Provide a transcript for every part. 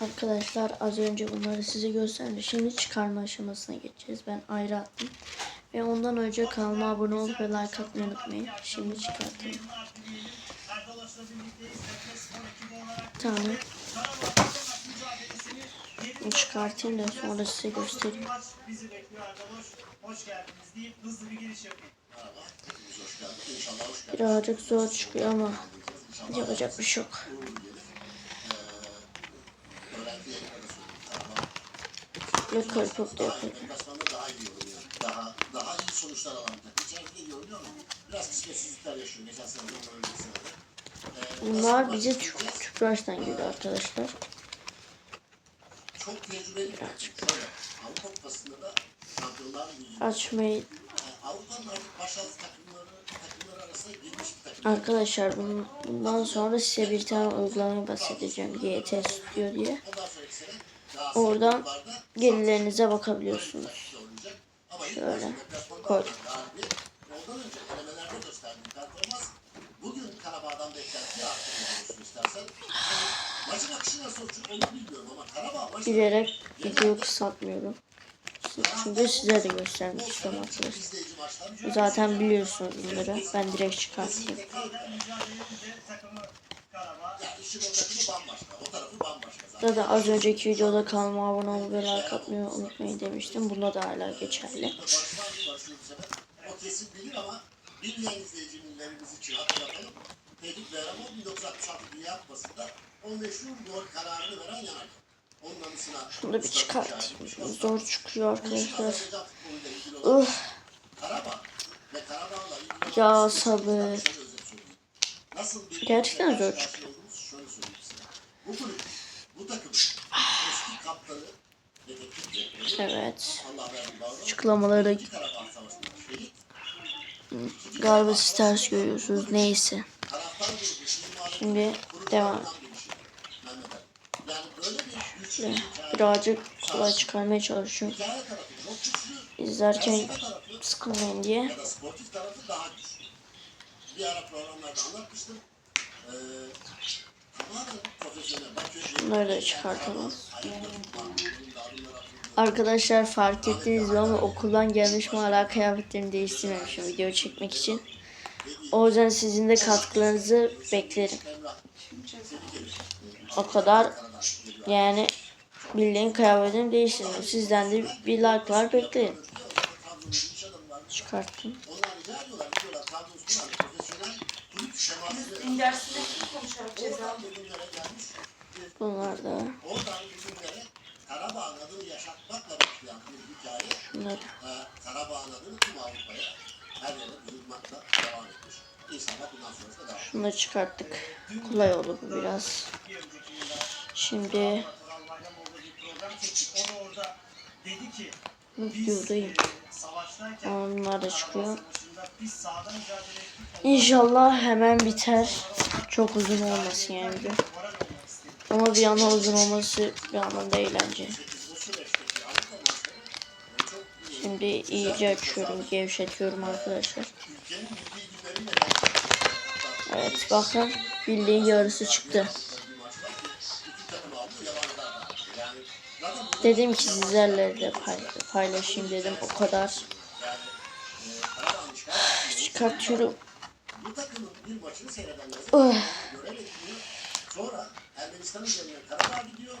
Arkadaşlar az önce bunları size gösterdim. Şimdi çıkarma aşamasına geçeceğiz. Ben ayrı attım. Ve ondan önce kanalıma abone olup ve like atmayı unutmayın. Şimdi tane. Bunu çıkartayım da sonra size göstereyim. Birazcık zor çıkıyor ama yapacak bir şey yok. Ve kırpıp da. Deplasmanda daha. Daha, iyi sonuçlar takım. İçeride oynuyor ama biraz kısmetsizlikler yaşıyor. Geçen sene sene de. Bunlar bize Tüpraş'tan geliyor arkadaşlar. Çok tecrübeli. Birazcık. Avrupa Kupası'nda da Şampiyonlar Açmayı Avrupa'nın artık başarılı takımları, takımları arasında girmiş bir takım. Arkadaşlar bun- bundan sonra size bir tane uygulamayı bahsedeceğim. GT Studio diye. Oradan gelirlerinize bakabiliyorsunuz. Şöyle başta deplasmanda koy. alınan galibiyet, Ondan önce elemelerde gösterdiği performans bugün Karabağ'dan beklentiyi arttırıyorsun istersen. Yani maçın akışı nasıl olur onu bilmiyorum ama Karabağ maçı Bilerek videoyu kısaltmıyorum. Çünkü size de göstermek arkadaşlar. Zaten biliyorsunuz bunları. Ben direkt çıkartayım. Bambaşka. O tarafı bambaşka zaten. Az önceki videoda kanalıma abone olmayı ve like atmayı unutmayın demiştim. Bunda da hala geçerli. Sefer? O kesin bilir ama bilmeyen izleyicilerimiz için hatırlatalım. Tevfik Behramov 1966 Dünya Kupası'nda o meşhur gol kararını veren yanak. Şunu da bir çıkartayım. Zor çıkıyor arkadaşlar. İlgili ya sabır. Gerçekten zor çıkıyor. olduğumuz şöyle söyleyeyim size. Bu bu takım eski kaptanı Evet. Açıklamaları Savaşı'nda şehit. galiba siz ters görüyorsunuz. Neyse. Şimali Şimdi devam. Şöyle hikaye, Birazcık kolay çıkarmaya çalışıyorum. İzlerken sıkılmayın diye. Bir ara programlarda anlatmıştım. Ee, Bunları da çıkartalım. Arkadaşlar fark ettiniz mi ama okuldan gelmiş mi hala kıyafetlerimi değiştirmemişim video çekmek için. O yüzden sizin de katkılarınızı beklerim. O kadar yani bildiğin kıyafetimi değiştirmiyorum. Sizden de bir like'lar beklerim. Çıkarttım. Onlar rica ediyorlar, gidiyorlar, tablosunu kurar, profesyonel kulüp şeması. Dersinde kim konuşarak ceza Bunlar da bugünlere Karabağ'ın adını yaşatmakla başlayan bir hikaye, bunlar. Karabağ'ın adını tüm Avrupa'ya her yere duyurmakla devam etmiş. İnşallah bundan sonrası da devam edecek. Şunu çıkarttık. Kolay oldu bu biraz. Şimdi Turan Onlar da çıkıyor. İnşallah hemen biter. Çok uzun olmasın yani. Ama bir yandan uzun olması bir yandan da eğlence. Şimdi iyice açıyorum, gevşetiyorum arkadaşlar. Evet bakın bildiğin yarısı çıktı. Dedim ki sizlerle de pay- paylaşayım dedim o kadar. Gidiyor.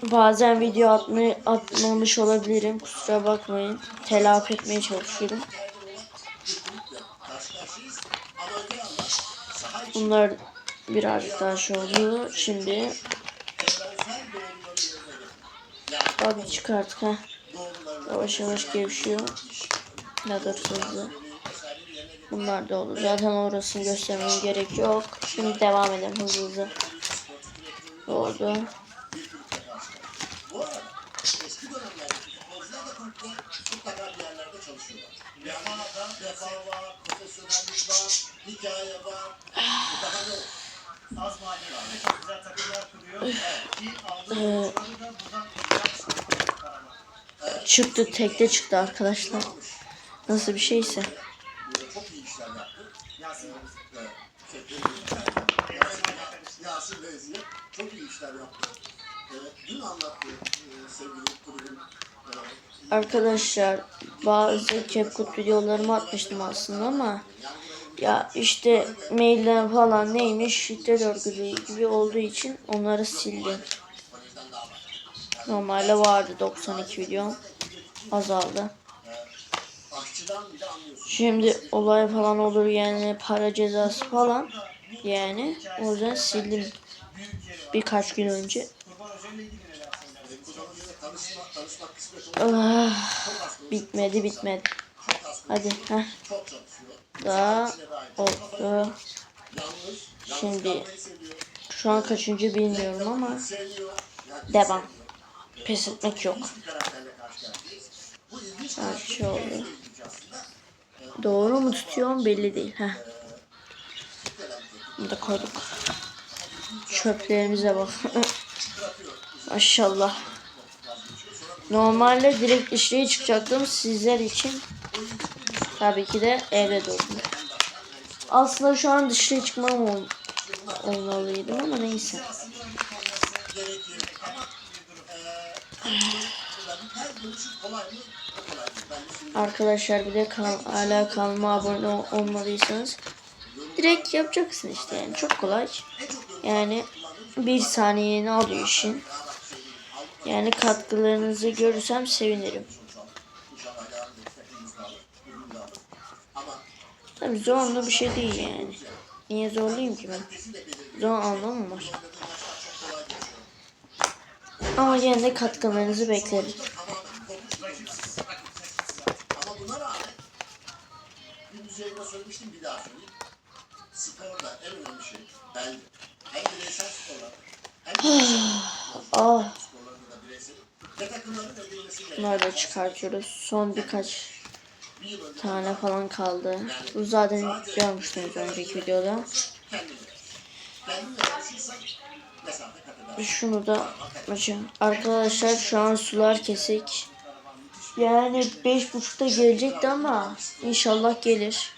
Bazen video atmayı atmamış olabilirim. Kusura bakmayın. Telafi etmeye çalışıyorum. Bunlar birazcık daha şey oldu. Şimdi abi çıkarttık ha. Yavaş yavaş gevşiyor. Ne kadar hızlı. Bunlar da oldu. Zaten orasını göstermeye gerek yok. Şimdi devam edelim hızlı hızlı. Oldu. Çıktı tekte çıktı arkadaşlar. Nasıl bir şeyse. Burada çok iyi işler yaptı. Yasin. Evet. Şey, Yasin, Yasin Beyziye çok iyi işler yaptı. Evet, dün anlattı e, sevgili kulübün e, Arkadaşlar bazı CapCut videolarımı atmıştım aslında ama ya işte mailler falan neymiş şiddet örgütü gibi olduğu için onları sildim. Normalde vardı 92 video azaldı. Şimdi olay falan olur yani para cezası falan yani o yüzden sildim birkaç gün önce. Ah, bitmedi bitmedi. Hadi çalışıyor. daha oldu. Şimdi şu an kaçıncı bilmiyorum ama devam. Pes etmek yok. Ha, şey oldu. Doğru mu tutuyorum belli değil. Heh. Bunu da koyduk. Çöplerimize bak. Maşallah. Normalde direkt dışarıya çıkacaktım sizler için. Tabii ki de evde durdum. Aslında şu an dışarıya çıkmam ol olmalıydım ama neyse. Arkadaşlar bir de kan hala kanalıma abone ol- olmadıysanız direkt yapacaksın işte yani çok kolay. Yani bir saniyeni alıyor işin. Yani katkılarınızı görürsem sevinirim. Tabii zorlu bir şey değil yani. Niye zorlayayım ki ben? Zor anlamı var. Ama yine de katkılarınızı beklerim. Bir düzeyinde söylemiştim bir daha söyleyeyim. Sporda en önemli şey belli. Hem bireysel sporlar hem bireysel Ah da bireysel ve takımların ödülmesi gerekiyor. bunları da çıkartıyoruz. Son birkaç tane falan kaldı. Bu zaten görmüştünüz önceki videoda. Şunu da açayım. Arkadaşlar şu an sular kesik. Yani beş buçukta gelecekti ama inşallah gelir.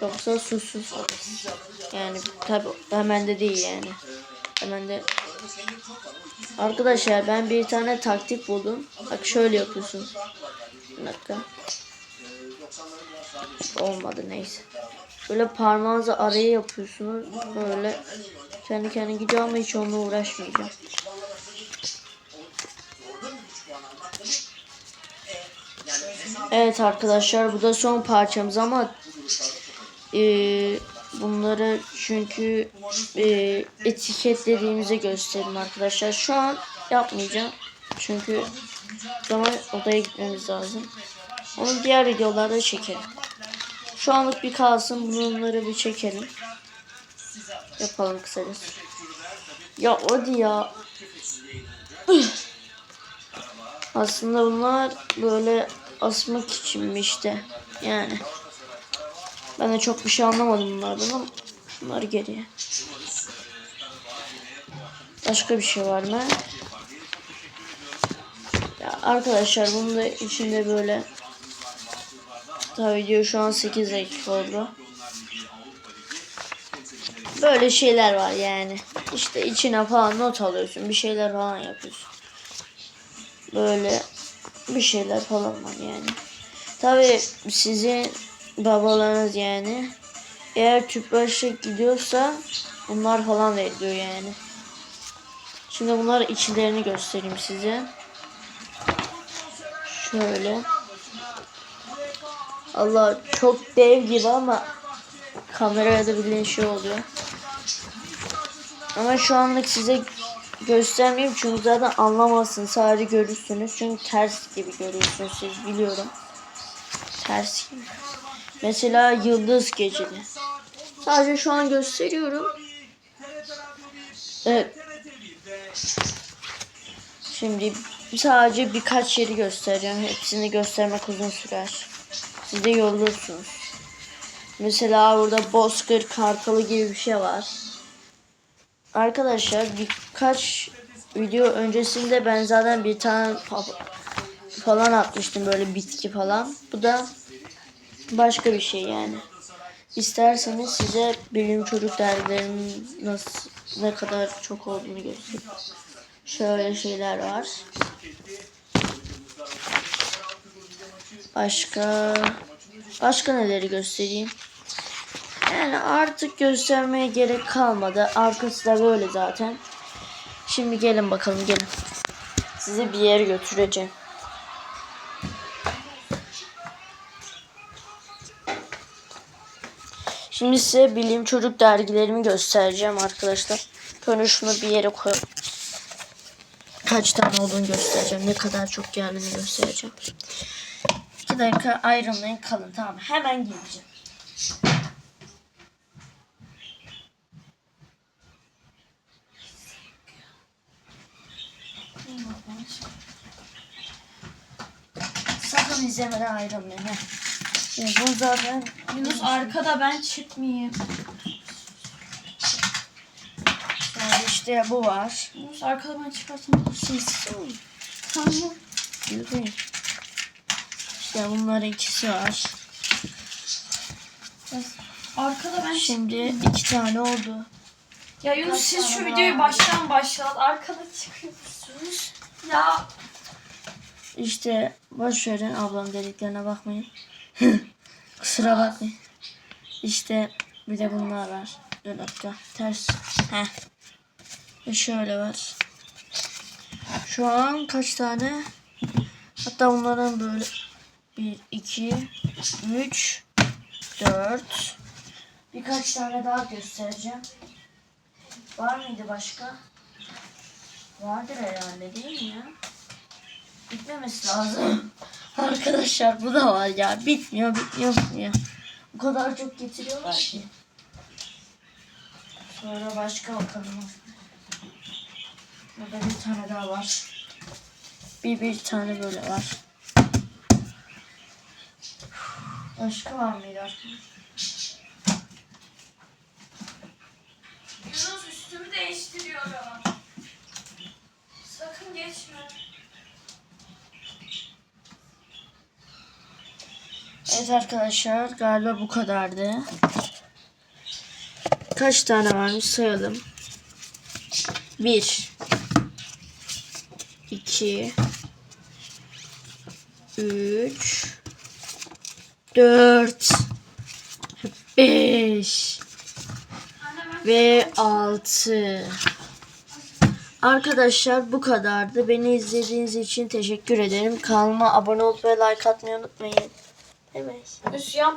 Yoksa susuz kalırız. Yani tabi hemen de değil yani. Hemen de Arkadaşlar ben bir tane taktik buldum. Bak şöyle yapıyorsun. Bir dakika. Olmadı neyse. Böyle parmağınızı araya yapıyorsunuz. Böyle kendi kendine gidiyor ama hiç onunla uğraşmayacağım. Evet arkadaşlar bu da son parçamız ama eee, bunları çünkü eee, etiketlediğimize göstereyim arkadaşlar. Şu an yapmayacağım. Çünkü zaman odaya gitmemiz lazım. Onu diğer videolarda çekelim. Şu anlık bir kalsın. Bunları bir çekelim. Yapalım kısacası. Ya hadi ya. Aslında bunlar böyle asmak içinmiş de. Yani. Ben de çok bir şey anlamadım bunlardan ama bunları geriye. Başka bir şey var mı? Ya arkadaşlar bunun da içinde böyle Tabii video şu an 8 dakika oldu. Böyle şeyler var yani. İşte içine falan not alıyorsun. Bir şeyler falan yapıyorsun. Böyle bir şeyler falan var yani. Tabii sizin babalarınız yani eğer tüpraşa gidiyorsa bunlar falan veriliyor yani. Şimdi bunlar içlerini göstereyim size. Şöyle. Allah çok dev gibi ama kameraya da bildiğin şey oluyor. Ama şu anlık size göstermeyeyim çünkü zaten anlamazsınız. Sadece görürsünüz. Çünkü ters gibi görüyorsunuz siz biliyorum. Ters gibi. Mesela yıldız geceli. Sadece şu an gösteriyorum. Evet. Şimdi sadece birkaç yeri göstereceğim. Hepsini göstermek uzun sürer. Siz de yorulursunuz. Mesela burada Bozkır Kartalı gibi bir şey var. Arkadaşlar birkaç video öncesinde ben zaten bir tane falan atmıştım böyle bitki falan. Bu da başka bir şey yani. İsterseniz size bilim çocuk dergilerinin nasıl ne kadar çok olduğunu göstereyim. Şöyle şeyler var. Başka başka neleri göstereyim? Yani artık göstermeye gerek kalmadı. Arkası da böyle zaten. Şimdi gelin bakalım gelin. Sizi bir yere götüreceğim. Şimdi size bilim çocuk dergilerimi göstereceğim arkadaşlar. Sonra şunu bir yere koy. Kaç tane olduğunu göstereceğim. Ne kadar çok geldiğini göstereceğim. 2 dakika ayrılmayın kalın tamam? Hemen geleceğim. Sakın izlemeden ayrılmayın. Heh. Şimdi bu zaten Yunus arkada ben çıkmayayım. Sonra işte bu var. Yunus arkada ben çıkarsam sessiz olur. Tamam. Yürüyün. İşte bunlar ikisi var. Arkada ben Şimdi iki tane oldu. Ya Yunus siz şu videoyu baştan başlat. Arkada çıkıyorsunuz. Ya İşte boş verin ablam dediklerine bakmayın. Kusura bakmayın. İşte bir de bunlar var. Dur dakika. Ters. Heh. Ve şöyle var. Şu an kaç tane? Hatta bunların böyle 1, 2, 3, 4. Birkaç tane daha göstereceğim. Var mıydı başka? Vardır herhalde değil mi ya? Bitmemesi lazım. Arkadaşlar bu da var ya. Bitmiyor, bitmiyor, bitmiyor. Bu kadar çok getiriyorlar ki. Sonra başka bakalım. Burada bir tane daha var. Bir bir tane böyle var. Başka var mıydı arkadaşlar? Yunus üstümü değiştiriyorum. Geçme. Evet arkadaşlar galiba bu kadardı. Kaç tane varmış sayalım. 1 2 3 4 5 ve 6 Arkadaşlar bu kadardı. Beni izlediğiniz için teşekkür ederim. Kanalıma abone olup ve like atmayı unutmayın. Evet. Yunus yan